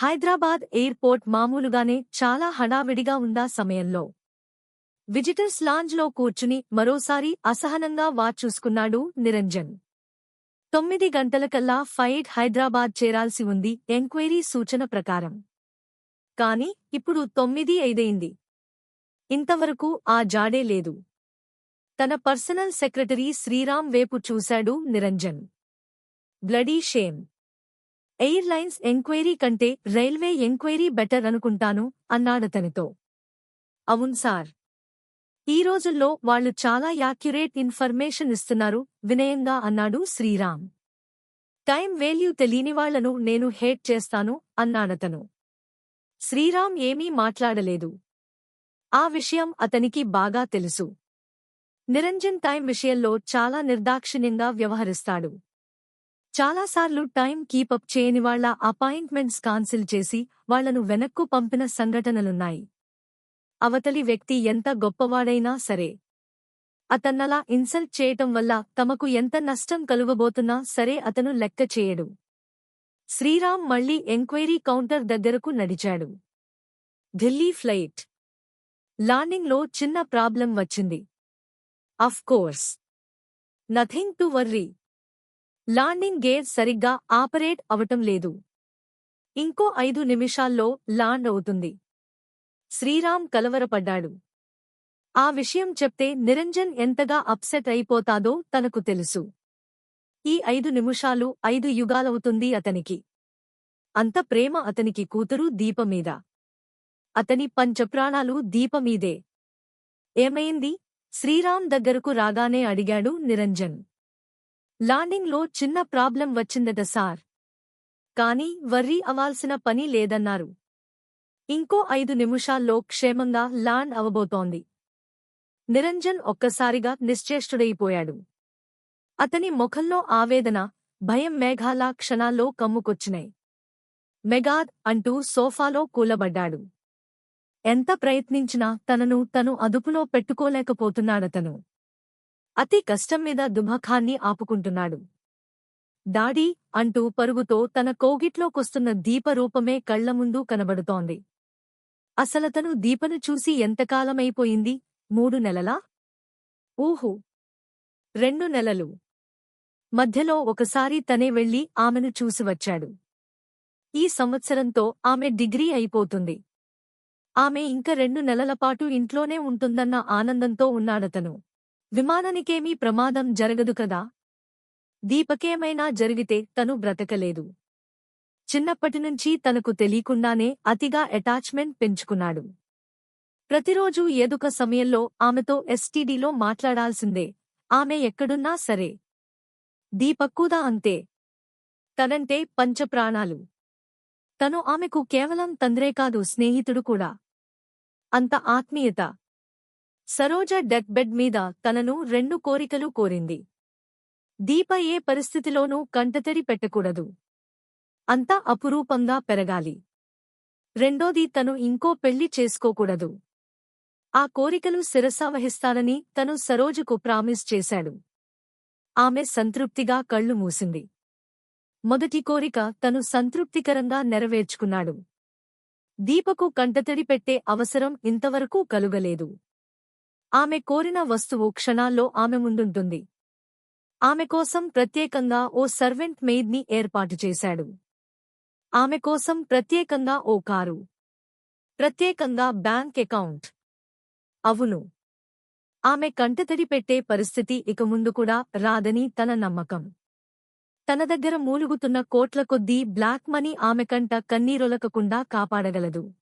Hyderabad airport మామూలుగానే చాలా హడావిడిగా ఉందా సమయంలో? విజిటర్స్ లాంజ్లో కూర్చుని మరోసారి అసహనంగా వాచ్ చూసుకున్నాడు నిరంజన్. తొమ్మిది గంటలకల్లా ఫైట్ హైదరాబాద్ చేరాల్సి ఉంది ఎంక్వైరీ సూచన ప్రకారం. కాని ఇప్పుడు తొమ్మిది ఐదైంది. ఇంతవరకు ఆ జాడే లేదు. తన పర్సనల్ సెక్రటరీ శ్రీరామ్ వేపు చూశాడు Niranjan. Bloody shame. Airlines enquiry కంటే రైల్వే ఎంక్వైరీ బెటర్ అనుకుంటాను అన్నాడతనితో అవున్ సార్. ఈ రోజుల్లో వాళ్ళు చాలా యాక్యురేట్ ఇన్ఫర్మేషన్ ఇస్తున్నారు వినయంగా అన్నాడు శ్రీరామ్. టైం వేల్యూ తెలియని వాళ్ళను నేను హేట్ చేస్తాను అన్నాడతను శ్రీరామ్ ఏమీ మాట్లాడలేదు. ఆ విషయం అతనికి బాగా తెలుసు. నిరంజన్ టైం విషయంలో చాలా నిర్దాక్షిణ్యంగా వ్యవహరిస్తాడు. చాలాసార్లు టైం కీపప్ చేయని వాళ్ళ అపాయింట్మెంట్స్ కాన్సిల్ చేసి వాళ్ళను వెనక్కు పంపిన సంఘటనలున్నాయి. అవతలి వ్యక్తి ఎంత గొప్పవాడైనా సరే అతన్నలా ఇన్సల్ట్ చేయటం వల్ల తమకు ఎంత నష్టం కలుగబోతున్నా సరే అతను లెక్క చేయడు. శ్రీరామ్ మళ్ళీ ఎంక్వైరీ కౌంటర్ దగ్గరకు నడిచాడు. ఢిల్లీ ఫ్లైట్. లాండింగ్లో చిన్న ప్రాబ్లం వచ్చింది. Of course nothing to worry. Landing gear సరిగ్గా ఆపరేట్ అవటం లేదు. ఇంకో ఐదు నిమిషాల్లో లాండ్ అవుతుంది. శ్రీరామ్ కలవరపడ్డాడు. ఆ విషయం చెప్తే నిరంజన్ ఎంతగా అప్సెట్ అయిపోతాదో తనకు తెలుసు. ఈ ఐదు నిమిషాలు ఐదు యుగాలవుతుంది అతనికి. అంత ప్రేమ అతనికి కూతురు దీపమీద అతని పంచప్రాణాలు దీపమీదే ఏమైంది? శ్రీరామ్ దగ్గరకు రాగానే అడిగాడు నిరంజన్. లాండింగ్లో చిన్న ప్రాబ్లం వచ్చిందట సార్. కాని వర్రీ అవాల్సిన పని లేదన్నారు. ఇంకో ఐదు నిమిషాల్లో క్షేమంగా లాండ్ అవబోతోంది నిరంజన్ ఒక్కసారిగా నిశ్చేష్టుడైపోయాడు. అతని ముఖంలో ఆవేదన భయం మేఘాలా క్షణాల్లో కమ్ముకొచ్చినాయి. మెగాద్ అంటూ సోఫాలో కూలబడ్డాడు. ఎంత ప్రయత్నించినా తనను తను అదుపులో పెట్టుకోలేకపోతున్నాడతను. అతి కష్టం మీద దుమఖాన్ని ఆపుకుంటున్నాడు. డాడీ అంటూ పరుగుతో తన కోగిట్లోకొస్తున్న దీపరూపమే కళ్ళముందు కనబడుతోంది. అసలతను దీపను చూసి ఎంతకాలమైపోయింది? మూడు నెలలా? ఊహు. రెండు నెలలు. మధ్యలో ఒకసారి తనే వెళ్ళి ఆమెను చూసి వచ్చాడు. ఈ సంవత్సరంతో ఆమె డిగ్రీ అయిపోతుంది. ఆమె ఇంక రెండు నెలలపాటు ఇంట్లోనే ఉంటుందన్న ఆనందంతో ఉన్నాడతను. విమానానికేమీ ప్రమాదం జరగదు కదా? దీపకేమైనా జరిగితే తను బ్రతకలేదు. చిన్నప్పటినుంచి తనకు తెలియకుండానే అతిగా అటాచ్మెంట్ పెంచుకున్నాడు. ప్రతిరోజూ ఏదుక సమయంలో ఆమెతో ఎస్టీడీలో మాట్లాడాల్సిందే. ఆమె ఎక్కడున్నా సరే. దీపక్కుదా అంతే. తనంటే పంచప్రాణాలు. తను ఆమెకు కేవలం తంద్రే కాదు స్నేహితుడు కూడా. అంత ఆత్మీయత. సరోజ డెత్ బెడ్ మీద తనను రెండు కోరికలు కోరింది. దీప ఏ పరిస్థితిలోనూ కంటతడి పెట్టకూడదు. అంతా అపురూపంగా పెరగాలి. రెండోది తను ఇంకో పెళ్ళి చేసుకోకూడదు. ఆ కోరికలు శిరసావహిస్తానని తను సరోజకు ప్రామిస్ చేశాడు. ఆమె సంతృప్తిగా కళ్ళు మూసింది. మొదటి కోరిక తను సంతృప్తికరంగా నెరవేర్చుకున్నాడు. దీపకు కంటతడి పెట్టే అవసరం ఇంతవరకు కలుగలేదు. ఆమె కోరిన వస్తువు క్షణాల్లో ఆమె ముందుంటుంది. ఆమె కోసం ప్రత్యేకంగా ఓ సర్వెంట్ మెయిడ్ని ఏర్పాటు చేశాడు. ఆమె కోసం ప్రత్యేకంగా ఓ కారు. ప్రత్యేకంగా బ్యాంక్ అకౌంట్. అవును. ఆమె కంటతడి పెట్టే పరిస్థితి ఇక ముందు కూడా రాదని తన నమ్మకం. తన దగ్గర మూలుగుతున్న కోట్ల కొద్దీ బ్లాక్ మనీ ఆమె కంట కన్నీరొలకకుండా కాపాడగలదు.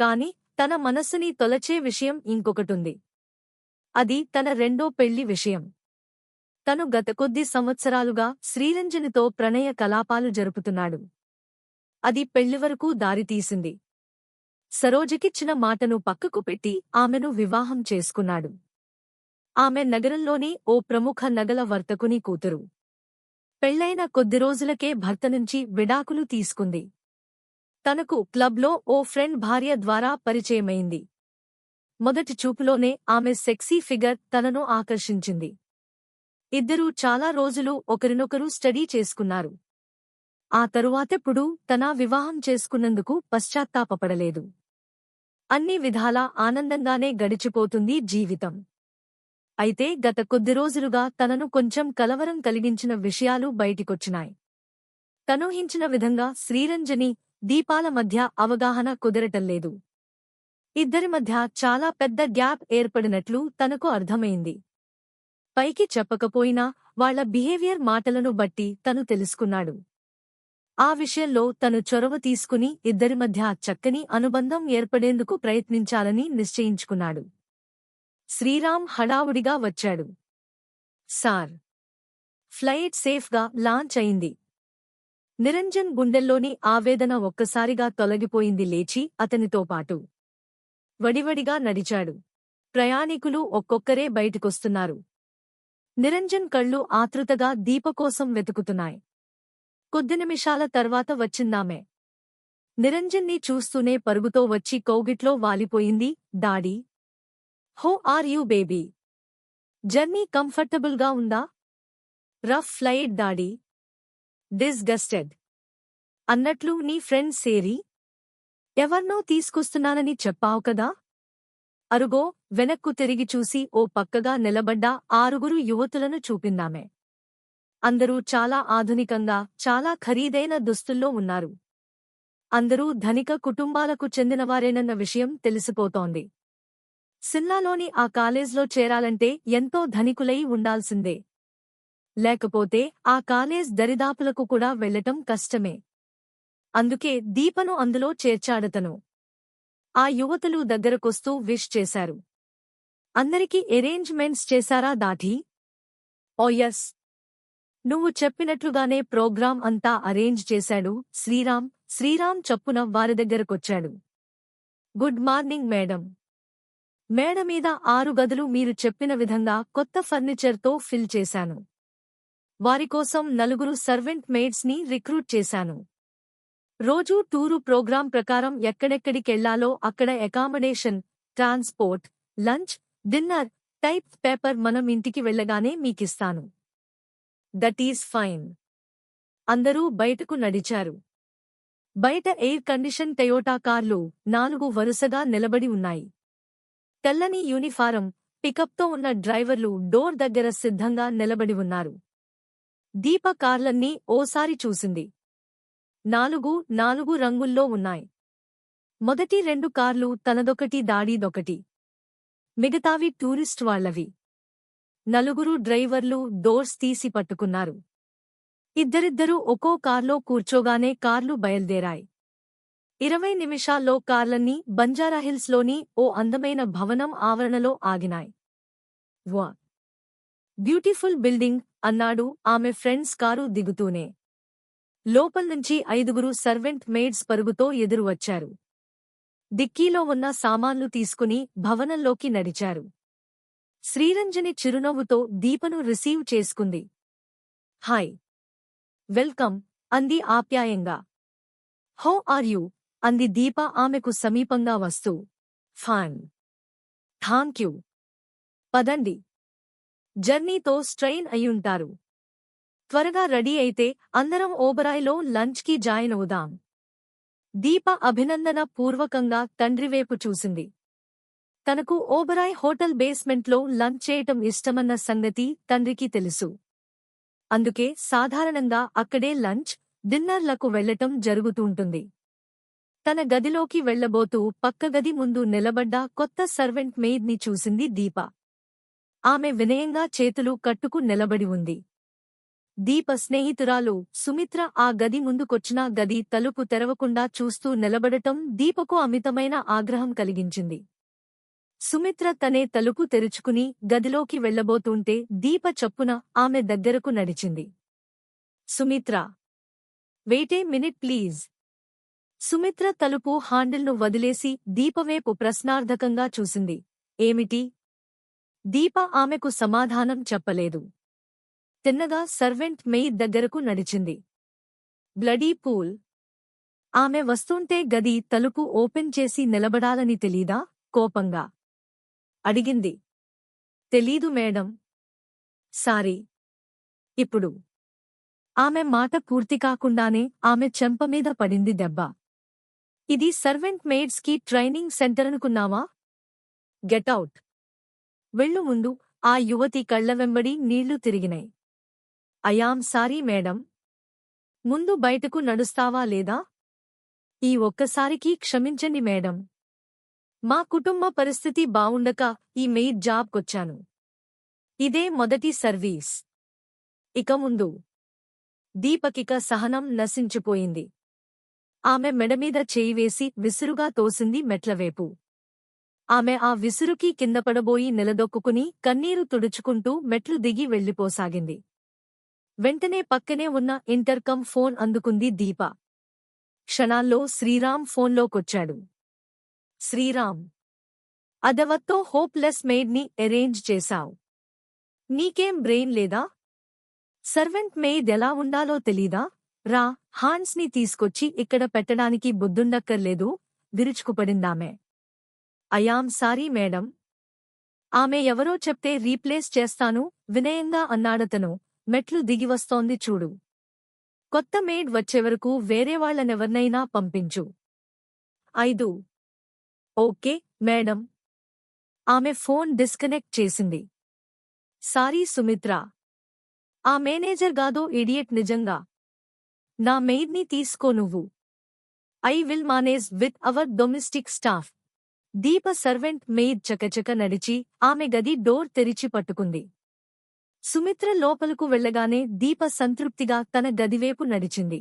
కాని తన మనస్సుని తొలచే విషయం ఇంకొకటుంది. అది తన రెండో పెళ్ళి విషయం. తను గత కొద్ది సంవత్సరాలుగా శ్రీరంజనితో ప్రణయ కలాపాలు జరుపుతున్నాడు. అది పెళ్ళివరకు దారితీసింది సరోజకిచ్చిన మాటను పక్కకు పెట్టి ఆమెను వివాహం చేసుకున్నాడు. ఆమె నగరంలోని ఓ ప్రముఖ నగల వర్తకుని కూతురు. పెళ్ళైన కొద్ది రోజులకే భర్త నుంచి విడాకులు తీసుకుంది. తనకు క్లబ్లో ఓ ఫ్రెండ్ భార్య ద్వారా పరిచయమైంది. మొదటి చూపులోనే ఆమె సెక్సీ ఫిగర్ తనను ఆకర్షించింది. ఇద్దరూ చాలా రోజులు ఒకరినొకరు స్టడీ చేసుకున్నారు. ఆ తరువాతెప్పుడు తన వివాహం చేసుకున్నందుకు పశ్చాత్తాపపడలేదు. అన్ని విధాలా ఆనందంగానే గడిచిపోతుంది జీవితం. అయితే గత కొద్ది రోజులుగా తనను కొంచెం కలవరం కలిగించిన విషయాలు బయటికొచ్చినాయి. తనూహించిన విధంగా శ్రీరంజని దీపాల మధ్య అవగాహన కుదరటంలేదు ఇద్దరి మధ్య చాలా పెద్ద గ్యాప్ ఏర్పడినట్లు తనకు అర్థమైంది. పైకి చెప్పకపోయినా వాళ్ళ బిహేవియర్ మాటలను బట్టి తను తెలుసుకున్నాడు. ఆ విషయంలో తను చొరవ తీసుకుని ఇద్దరి మధ్య చక్కని అనుబంధం ఏర్పడేందుకు ప్రయత్నించాలని నిశ్చయించుకున్నాడు. శ్రీరామ్ హడావుడిగా వచ్చాడు. సార్ ఫ్లైట్ సేఫ్గా లాంచ్ అయింది. నిరంజన్ గుండెల్లోని ఆవేదన ఒక్కసారిగా తొలగిపోయింది లేచి అతనితో పాటు. వడివడిగా నడిచాడు. ప్రయాణికులు ఒక్కొక్కరే బయటికొస్తున్నారు. నిరంజన్ కళ్ళు ఆతృతగా దీపకోసం వెతుకుతున్నాయి. కొద్ది నిమిషాల తర్వాత వచ్చిందామె. నిరంజన్ని చూస్తూనే పరుగుతో వచ్చి కౌగిట్లో వాలిపోయింది daddy. How are you baby? Journey కంఫర్టబుల్గా ఉందా? Rough flight daddy. డిస్గస్టెడ్. అన్నట్లు నీ ఫ్రెండ్ సేరి? ఎవర్నో తీసుకొస్తున్నానని చెప్పావు కదా? అరుగో వెనక్కు తిరిగి చూసి ఓ పక్కగా నిలబడ్డ ఆరుగురు యువతులను చూపిందామే. అందరూ చాలా ఆధునికంగా చాలా ఖరీదైన దుస్తుల్లో ఉన్నారు. అందరూ ధనిక కుటుంబాలకు చెందినవారేనన్న విషయం తెలిసిపోతోంది. సిమ్లాలోని ఆ కాలేజ్లో చేరాలంటే ఎంతో ధనికులై ఉండాల్సిందే. లేకపోతే ఆ కాలేజ్ దరిదాపులకు కూడా వెళ్ళటం కష్టమే. అందుకే దీపను అందులో చేర్చాడతను. ఆ యువతులు దగ్గరకొస్తూ విష్ చేశారు. అందరికీ ఎరేంజ్మెంట్స్ చేశారా దాఠీ? ఓ ఎస్ నువ్వు చెప్పినట్లుగానే ప్రోగ్రాం అంతా అరేంజ్ చేశాడు శ్రీరామ్. శ్రీరామ్ చప్పున వారి దగ్గరకొచ్చాడు. Good morning madam. మేడ మీద ఆరు గదులు మీరు చెప్పిన విధంగా కొత్త ఫర్నిచర్తో ఫిల్ చేశాను. వారికోసం నలుగురు సర్వెంట్ మేడ్స్ని ని రిక్రూట్ చేశాను. రోజూ టూరు ప్రోగ్రాం ప్రకారం ఎక్కడెక్కడికెళ్ళాలో అక్కడ accommodation transport lunch dinner type paper మనం ఇంటికి వెళ్ళగానే మీకిస్తాను. That is fine. అందరూ బయటకు నడిచారు. బయట ఎయిర్ కండిషన్ టయోటా కార్లు నాలుగు వరుసగా నిలబడి ఉన్నాయి. తెల్లని యూనిఫారం పికప్తో ఉన్న డ్రైవర్లు డోర్ దగ్గర సిద్ధంగా నిలబడి ఉన్నారు. దీప కార్లన్నీ ఓసారి చూసింది. నాలుగు నాలుగు రంగుల్లో ఉన్నాయి. మొదటి రెండు కార్లు తనదొకటి దాడీదొకటి. మిగతావి టూరిస్ట్ వాళ్ళవి నలుగురు డ్రైవర్లు డోర్స్ తీసి పట్టుకున్నారు. ఇద్దరిద్దరూ ఒక్కో కార్లో కూర్చోగానే కార్లు బయల్దేరాయి. ఇరవై నిమిషాల్లో కార్లన్నీ బంజారాహిల్స్లోని ఓ అందమైన భవనం ఆవరణలో ఆగినాయి. వా బ్యూటిఫుల్ బిల్డింగ్ అన్నాడు ఆమె ఫ్రెండ్స్ కారు దిగుతూనే. లోపల్నుంచి ఐదుగురు సర్వెంట్ మేడ్స్ పరుగుతో ఎదురు వచ్చారు డిక్కీలో ఉన్న సామాన్లు తీసుకుని భవనంలోకి నడిచారు. శ్రీరంజని చిరునవ్వుతో దీపను రిసీవ్ చేసుకుంది. హాయ్. వెల్కమ్ అంది ఆప్యాయంగా. How are you? అంది దీప ఆమెకు సమీపంగా వస్తూ. ఫాన్. Thank you. పదండి. జర్నీతో స్ట్రెయిన్ అయ్యుంటారు. త్వరగా రెడీ అయితే అందరం ఓబరాయ్లో లంచ్కి జాయిన్ అవుదాం. దీప అభినందన పూర్వకంగా తండ్రివేపు చూసింది. తనకు ఓబరాయ్ హోటల్ బేస్మెంట్లో లంచ్ చేయటం ఇష్టమన్న సంగతి తండ్రికి తెలుసు. అందుకే సాధారణంగా అక్కడే లంచ్ డిన్నర్లకు వెళ్ళటం జరుగుతుంటుంది. తన గదిలోకి వెళ్ళబోతూ పక్క గది ముందు నిలబడ్డ కొత్త సర్వెంట్ మెయిడ్ని చూసింది దీప. ఆమె వినయంగా చేతులు కట్టుకు నిలబడి ఉంది. దీప స్నేహితురాలు సుమిత్ర ఆ గది ముందుకొచ్చిన గది తలుపు తెరవకుండా చూస్తూ నిలబడటం దీపకు అమితమైన ఆగ్రహం కలిగించింది. సుమిత్ర తనే తలుపు తెరుచుకుని గదిలోకి వెళ్ళబోతుంటే దీప చప్పున ఆమె దగ్గరకు నడిచింది. Sumitra! Wait a minute please! Sumitra తలుపు హ్యాండిల్ను వదిలేసి దీపవేపు ప్రశ్నార్థకంగా చూసింది. ఏమిటి? దీప ఆమెకు సమాధానం చెప్పలేదు. తిన్నగా సర్వెంట్ మెయిడ్ దగ్గరకు నడిచింది. Bloody fool. ఆమె వస్తుంటే గది తలుపు ఓపెన్ చేసి నిలబడాలని తెలీదా? కోపంగా. అడిగింది. తెలీదు మేడం. సారీ. ఇప్పుడు. ఆమె మాట పూర్తి కాకుండానే ఆమె చెంప మీద పడింది దెబ్బ. ఇది సర్వెంట్ మెయిడ్స్కి ట్రైనింగ్ సెంటర్ అనుకున్నావా గెటౌట్ వెళ్ళు ముందు. ఆ యువతి కళ్ళ వెంబడి నీళ్ళు తిరిగినాయి. I'm sorry madam. ముందు బయటకు నడుస్తావా లేదా? ఈ ఒక్కసారికి క్షమించండి మేడం. మా కుటుంబ పరిస్థితి బావుండక ఈ మెయిడ్ జాబ్కొచ్చాను. ఇదే మొదటి సర్వీస్. ఇక ముందు దీపకిక సహనం నశించిపోయింది. ఆమె మెడమీద చేయివేసి విసురుగా తోసింది మెట్లవేపు. ఆమె ఆ విసురుకి కిందపడబోయి నిలదొక్కుకుని కన్నీరు తుడుచుకుంటూ మెట్లు దిగి వెళ్ళిపోసాగింది వెంటనే పక్కనే ఉన్న ఇంటర్కమ్ ఫోన్ అందుకుంది దీప. క్షణాల్లో శ్రీరామ్ ఫోన్లోకొచ్చాడు. శ్రీరామ్ అదవత్తో హోప్లెస్ మెయిడ్ని అరేంజ్ చేశావు. నీకేం బ్రెయిన్ లేదా? సర్వెంట్ మెయిడ్ ఎలా ఉండాలో తెలీదా? రా హాన్స్ని తీసుకొచ్చి ఇక్కడ పెట్టడానికి బుద్ధుండక్కర్లేదు విరుచుకుపడిందామె. I'm sorry madam. ఆమె ఎవరో చెప్తే రీప్లేస్ చేస్తాను వినయంగా అన్నాడతను. మెట్లు దిగివస్తోంది చూడు. కొత్త మేడ్ వచ్చేవరకు వేరేవాళ్ళనెవర్నైనా పంపించు. ఐదు. Okay madam. ఆమె ఫోన్ డిస్కనెక్ట్ చేసింది. సారీ సుమిత్ర. ఆ మేనేజర్ గాదో ఇడియట్ నిజంగా. నా మెయిడ్ని తీసుకో నువ్వు. I will manage with our domestic staff. Deepa servant maid చకచక నడిచి ఆమె గది డోర్ తెరిచి పట్టుకుంది. సుమిత్ర లోపలకు వెళ్ళగానే దీప సంతృప్తిగా తన గదివేపు నడిచింది.